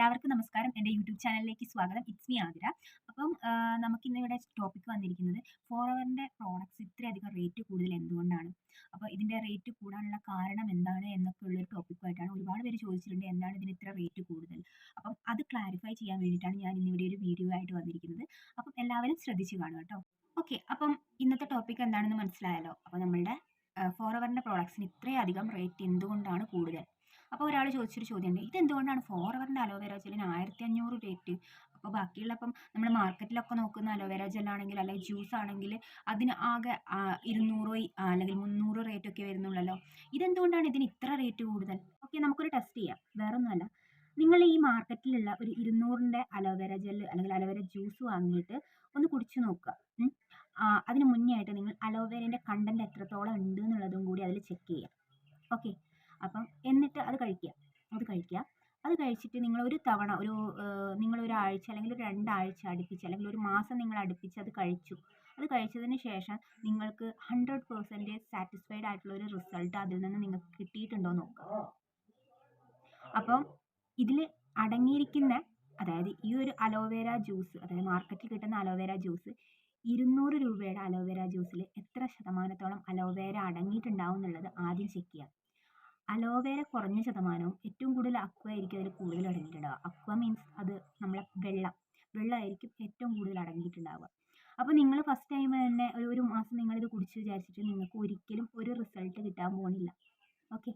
എല്ലാവർക്കും നമസ്കാരം. എന്റെ യൂട്യൂബ് ചാനലിലേക്ക് സ്വാഗതം. It's me Athira. അപ്പം നമുക്കിന്ന് ഇവിടെ ടോപ്പിക് വന്നിരിക്കുന്നത് ഫോറവറിന്റെ പ്രോഡക്ട്സ് ഇത്രയധികം റേറ്റ് കൂടുതൽ എന്തുകൊണ്ടാണ്? അപ്പോൾ ഇതിന്റെ റേറ്റ് കൂടാനുള്ള കാരണം എന്താണ് എന്നൊക്കെ ഉള്ളൊരു ടോപ്പിക്കുമായിട്ടാണ് ഒരുപാട് പേര് ചോദിച്ചിട്ടുണ്ട് എന്താണ് ഇതിന് ഇത്ര റേറ്റ് കൂടുതൽ. അപ്പം അത് ക്ലാരിഫൈ ചെയ്യാൻ വേണ്ടിയിട്ടാണ് ഞാൻ ഇന്നിവിടെ ഒരു വീഡിയോ ആയിട്ട് വന്നിരിക്കുന്നത്. അപ്പം എല്ലാവരും ശ്രദ്ധിച്ചു കാണുക കേട്ടോ ഓക്കെ അപ്പം ഇന്നത്തെ ടോപ്പിക് എന്താണെന്ന് മനസ്സിലായല്ലോ? അപ്പോൾ നമ്മളുടെ ഫോറവറിന്റെ പ്രോഡക്ട്സിന് ഇത്രയധികം റേറ്റ് എന്തുകൊണ്ടാണ് കൂടുതൽ? അപ്പോൾ ഒരാൾ ചോദിച്ചൊരു ചോദ്യമുണ്ട്. ഇതെന്തുകൊണ്ടാണ് ഫോറവറിന്റെ അലോവേര ജെല്ലിന് ആയിരത്തി അഞ്ഞൂറ് റേറ്റ് അപ്പോൾ ബാക്കിയുള്ള ഇപ്പം നമ്മൾ മാർക്കറ്റിലൊക്കെ നോക്കുന്ന അലോവേര ജെല്ലാണെങ്കിൽ അല്ലെങ്കിൽ ജ്യൂസ് ആണെങ്കിൽ അതിന് ആകെ ഇരുന്നൂറ് അല്ലെങ്കിൽ മുന്നൂറ് റേറ്റ് ഒക്കെ വരുന്നുള്ളല്ലോ. ഇതെന്തുകൊണ്ടാണ് ഇതിന് ഇത്ര റേറ്റ് കൂടുതൽ? ഓക്കെ നമുക്കൊരു ടെസ്റ്റ് ചെയ്യാം. വേറൊന്നുമല്ല. നിങ്ങൾ ഈ മാർക്കറ്റിലുള്ള ഒരു ഇരുന്നൂറിന്റെ അലോവേര ജെല്ല് അല്ലെങ്കിൽ അലോവേര ജ്യൂസ് വാങ്ങിയിട്ട് ഒന്ന് കുടിച്ചു നോക്കുക. അതിന് മുന്നേ ആയിട്ട് നിങ്ങൾ അലോവേരേന്റെ കണ്ടന്റ് എത്രത്തോളം ഉണ്ട് എന്നുള്ളതും കൂടി അതിൽ ചെക്ക് ചെയ്യുക ഓക്കെ. അപ്പം എന്നിട്ട് അത് കഴിക്കുക. അത് കഴിക്കുക. അത് കഴിച്ചിട്ട് നിങ്ങൾ ഒരു തവണ ഒരു നിങ്ങൾ ഒരാഴ്ച അല്ലെങ്കിൽ ഒരു രണ്ടാഴ്ച അടുപ്പിച്ച് അല്ലെങ്കിൽ ഒരു മാസം നിങ്ങൾ അടുപ്പിച്ച് അത് കഴിച്ചു. അത് കഴിച്ചതിന് ശേഷം നിങ്ങൾക്ക് ഹൺഡ്രഡ് പെർസെന്റേജ് സാറ്റിസ്ഫൈഡ് ആയിട്ടുള്ള ഒരു റിസൾട്ട് അതിൽ നിന്ന് നിങ്ങൾക്ക് കിട്ടിയിട്ടുണ്ടോ നോക്കുക. അപ്പം ഇതിൽ അടങ്ങിയിരിക്കുന്ന അതായത് ഈ ഒരു അലോവേര ജ്യൂസ് അതായത് മാർക്കറ്റിൽ കിട്ടുന്ന അലോവേര ജ്യൂസ് ഇരുന്നൂറ് രൂപയുടെ അലോവേര ജ്യൂസിൽ എത്ര ശതമാനത്തോളം അലോവേര അടങ്ങിയിട്ടുണ്ടാവും എന്നുള്ളത് ആദ്യം ചെക്ക് ചെയ്യാം അലോവേര കുറഞ്ഞ ശതമാനവും ഏറ്റവും കൂടുതൽ അക്വ ആയിരിക്കും അതിൽ കൂടുതൽ അടങ്ങിയിട്ടുണ്ടാവുക. അക്വ മീൻസ് അത് നമ്മളെ വെള്ളം. വെള്ളമായിരിക്കും ഏറ്റവും കൂടുതൽ അടങ്ങിയിട്ടുണ്ടാവുക. അപ്പോൾ നിങ്ങൾ ഫസ്റ്റ് ടൈം തന്നെ ഒരു ഒരു മാസം നിങ്ങളിത് കുടിച്ച് വിചാരിച്ചിട്ട് നിങ്ങൾക്ക് ഒരിക്കലും ഒരു റിസൾട്ട് കിട്ടാൻ പോകുന്നില്ല ഓക്കെ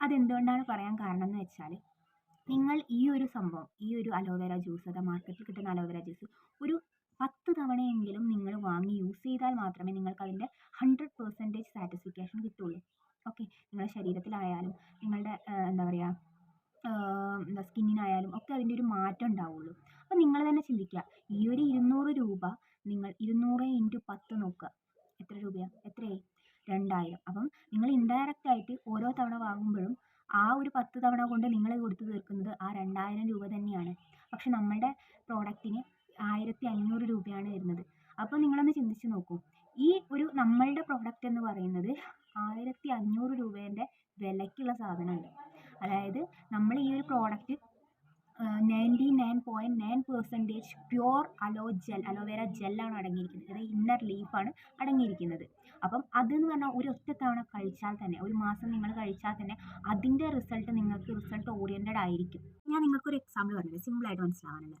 അതെന്തുകൊണ്ടാണ് പറയാൻ കാരണം എന്ന് വെച്ചാൽ നിങ്ങൾ ഈ ഒരു സംഭവം ഈ ഒരു അലോവേര ജ്യൂസ് അതാ മാർക്കറ്റിൽ കിട്ടുന്ന അലോവേര ജ്യൂസ് ഒരു പത്ത് തവണയെങ്കിലും നിങ്ങൾ വാങ്ങി യൂസ് ചെയ്താൽ മാത്രമേ നിങ്ങൾക്ക് അതിന്റെ ഹൺഡ്രഡ് പെർസെന്റേജ് സാറ്റിസ്ഫിക്കേഷൻ കിട്ടുള്ളൂ. ഓക്കെ നിങ്ങളുടെ ശരീരത്തിലായാലും നിങ്ങളുടെ എന്താ പറയുക എന്താ സ്കിന്നിനായാലും ഒക്കെ അതിന്റെ ഒരു മാറ്റം ഉണ്ടാവുള്ളൂ. അപ്പോൾ നിങ്ങൾ തന്നെ ചിന്തിക്കുക. ഈ ഒരു ഇരുന്നൂറ് രൂപ നിങ്ങൾ ഇരുന്നൂറ് ഇന്റു പത്ത് നോക്കുക. എത്ര രൂപയാണ് എത്രയായി? രണ്ടായിരം. അപ്പം നിങ്ങൾ ഇൻഡയറക്റ്റ് ആയിട്ട് ഓരോ തവണ വാങ്ങുമ്പോഴും ആ ഒരു പത്ത് തവണ കൊണ്ട് നിങ്ങൾ കൊടുത്തു തീർക്കുന്നത് ആ രണ്ടായിരം രൂപ തന്നെയാണ്. പക്ഷെ നമ്മളുടെ പ്രോഡക്റ്റിന് ആയിരത്തി അഞ്ഞൂറ് രൂപയാണ് വരുന്നത്. അപ്പോൾ നിങ്ങളൊന്ന് ചിന്തിച്ച് നോക്കൂ. ഈ ഒരു നമ്മളുടെ പ്രോഡക്റ്റ് എന്ന് പറയുന്നത് ആയിരത്തി അഞ്ഞൂറ് രൂപേന്റെ വിലയ്ക്കുള്ള സാധനമാണ് അതായത് നമ്മൾ ഈ ഒരു product ninety nine point nine percentage pure aloe gel aloe vera ജെല്ലാണ് അടങ്ങിയിരിക്കുന്നത്. അതായത് ഇന്നർ ലീഫാണ് അടങ്ങിയിരിക്കുന്നത്. അപ്പം അതെന്ന് പറഞ്ഞാൽ ഒരു ഒറ്റ തവണ കഴിച്ചാൽ തന്നെ ഒരു മാസം നിങ്ങൾ കഴിച്ചാൽ തന്നെ അതിന്റെ റിസൾട്ട് നിങ്ങൾക്ക് റിസൾട്ട് ഓറിയന്റഡ് ആയിരിക്കും. ഞാൻ നിങ്ങൾക്കൊരു എക്സാമ്പിൾ പറഞ്ഞത് സിമ്പിളായിട്ട് മനസ്സിലാവാനുള്ള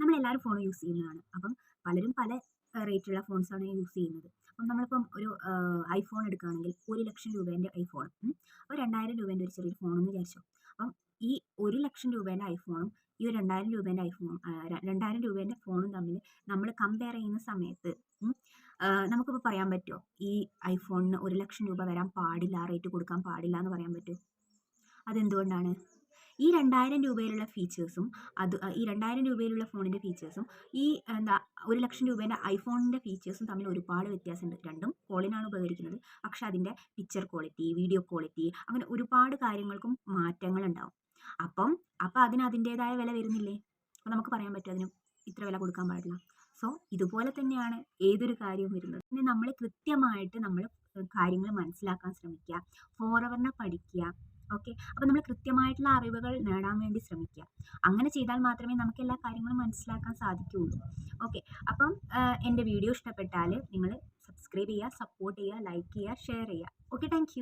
നമ്മളെല്ലാവരും ഫോൺ യൂസ് ചെയ്യുന്നതാണ്. അപ്പം പലരും പല റേറ്റുള്ള ഫോൺസാണ് യൂസ് ചെയ്യുന്നത്. അപ്പം നമ്മളിപ്പം ഒരു ഐഫോൺ എടുക്കുകയാണെങ്കിൽ ഒരു ലക്ഷം രൂപേന്റെ ഐഫോൺ അപ്പോൾ രണ്ടായിരം രൂപേന്റെ ഒരു ചെറിയ ഫോണെന്ന് വിചാരിച്ചോ. അപ്പം ഈ ഒരു ലക്ഷം രൂപേന്റെ ഐഫോണും ഈ ഒരു രണ്ടായിരം രൂപേന്റെ ഐഫോണും രണ്ടായിരം രൂപേന്റെ ഫോണും തമ്മിൽ നമ്മൾ കമ്പയർ ചെയ്യുന്ന സമയത്ത് നമുക്കിപ്പോൾ പറയാൻ പറ്റുമോ ഈ ഐഫോണിന് ഒരു ലക്ഷം രൂപ വരാൻ പാടില്ല റേറ്റ് കൊടുക്കാൻ പാടില്ല എന്ന് പറയാൻ പറ്റുമോ അതെന്തുകൊണ്ടാണ്? ഈ രണ്ടായിരം രൂപയിലുള്ള ഫീച്ചേഴ്സും അത് ഈ രണ്ടായിരം രൂപയിലുള്ള ഫോണിന്റെ ഫീച്ചേഴ്സും ഈ എന്താ ഒരു ലക്ഷം രൂപേന്റെ ഐഫോണിന്റെ ഫീച്ചേഴ്സും തമ്മിൽ ഒരുപാട് വ്യത്യാസമുണ്ട്. രണ്ടും കോളിനാണ് ഉപകരിക്കുന്നത്. പക്ഷേ അതിന്റെ പിക്ചർ ക്വാളിറ്റി വീഡിയോ ക്വാളിറ്റി അങ്ങനെ ഒരുപാട് കാര്യങ്ങൾക്കും മാറ്റങ്ങൾ ഉണ്ടാവും അപ്പം അപ്പം അതിന് അതിന്റേതായ വില വരുന്നില്ലേ? അപ്പം നമുക്ക് പറയാൻ പറ്റും അതിന് ഇത്ര വില കൊടുക്കാൻ പാടില്ല. സോ ഇതുപോലെ തന്നെയാണ് ഏതൊരു കാര്യവും വരുന്നത്. പിന്നെ നമ്മൾ കൃത്യമായിട്ട് നമ്മൾ കാര്യങ്ങൾ മനസ്സിലാക്കാൻ ശ്രമിക്കുക ഫോറവറിനെ പഠിക്കുക ഓക്കെ? അപ്പോൾ നമ്മൾ കൃത്യമായിട്ടുള്ള അറിവുകൾ നേടാൻ വേണ്ടി ശ്രമിക്കുക. അങ്ങനെ ചെയ്താൽ മാത്രമേ നമുക്ക് എല്ലാ കാര്യങ്ങളും മനസ്സിലാക്കാൻ സാധിക്കുകയുള്ളൂ. ഓക്കെ? അപ്പം എന്റെ വീഡിയോ ഇഷ്ടപ്പെട്ടാൽ നിങ്ങൾ സബ്സ്ക്രൈബ് ചെയ്യുക സപ്പോർട്ട് ചെയ്യുക ലൈക്ക് ചെയ്യുക ഷെയർ ചെയ്യുക. Okay thank